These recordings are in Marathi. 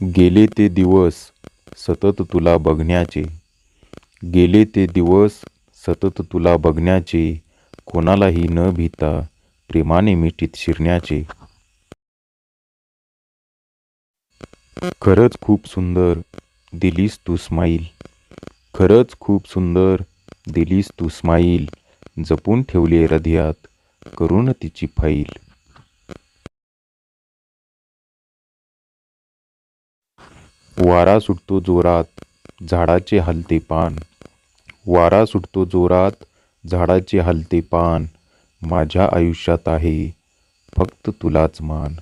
गेले ते दिवस सतत तुला बघण्याचे. गेले ते दिवस सतत तुला बघण्याचे. कोणालाही न भीता प्रेमाने मिठीत शिरण्याचे. खरंच खूप सुंदर दिलीस तू स्माईल. खरंच खूप सुंदर दिलीस तू स्माईल. जपून ठेवले हृदयात करून तिची फाईल वारा सुटतो जोरात झाडाचे हलते पान. वारा सुटतो जोरात झाडाचे हलते पान. माझ्या आयुष्यात आहे फक्त तुलाच मान.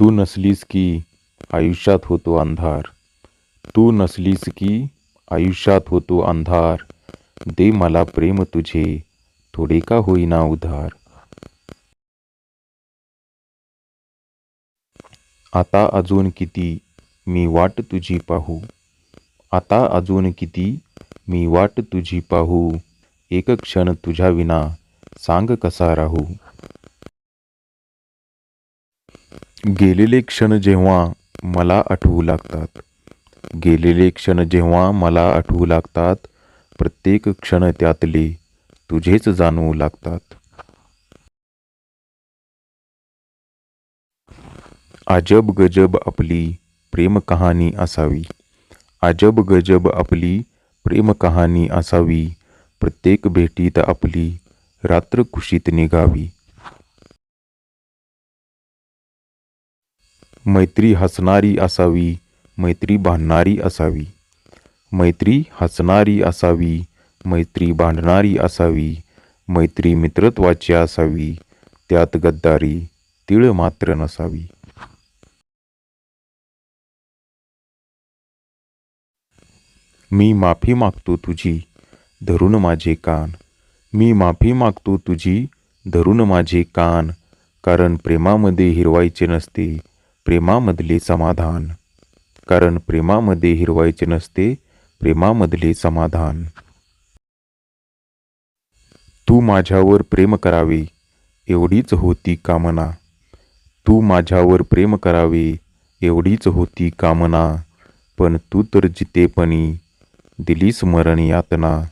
तू नसलीस की आयुष्यात होतो अंधार. तू नसलीस की आयुष्यात होतो अंधार. दे मला प्रेम तुझे थोडे का होईना उधार. आता अजून किती मी वाट तुझी पाहू? आता अजून किती मी वाट तुझी पाहू? एक क्षण तुझ्या विना सांग कसा राहू? गेलेले क्षण जेव्हा मला आठवू लागतात गेलेले क्षण जेव्हा मला आठवू लागतात प्रत्येक क्षण त्यातले तुझेच जाणवू लागतात. अजब गजब आपली प्रेमकहाणी असावी. अजब गजब आपली प्रेमकहाणी असावी. प्रत्येक भेटीत आपली रात्र खुशीत निघावी. मैत्री हसणारी असावी मैत्री भांडणारी असावी. मैत्री हसणारी असावी मैत्री भांडणारी असावी. मैत्री मित्रत्वाची असावी त्यात गद्दारी तिळ मात्र नसावी. मी माफी मागतो तुझी धरून माझे कान. मी माफी मागतो तुझी धरून माझे कान. कारण प्रेमामध्ये हिरवायचे नसते प्रेमामधले समाधान. कारण प्रेमामध्ये हिरवायचे नसते प्रेमामधले समाधान. तू माझ्यावर प्रेम करावे एवढीच होती कामना. तू माझ्यावर प्रेम करावे एवढीच होती कामना. पण तू तर जितेपणी दिली स्मरण यातना.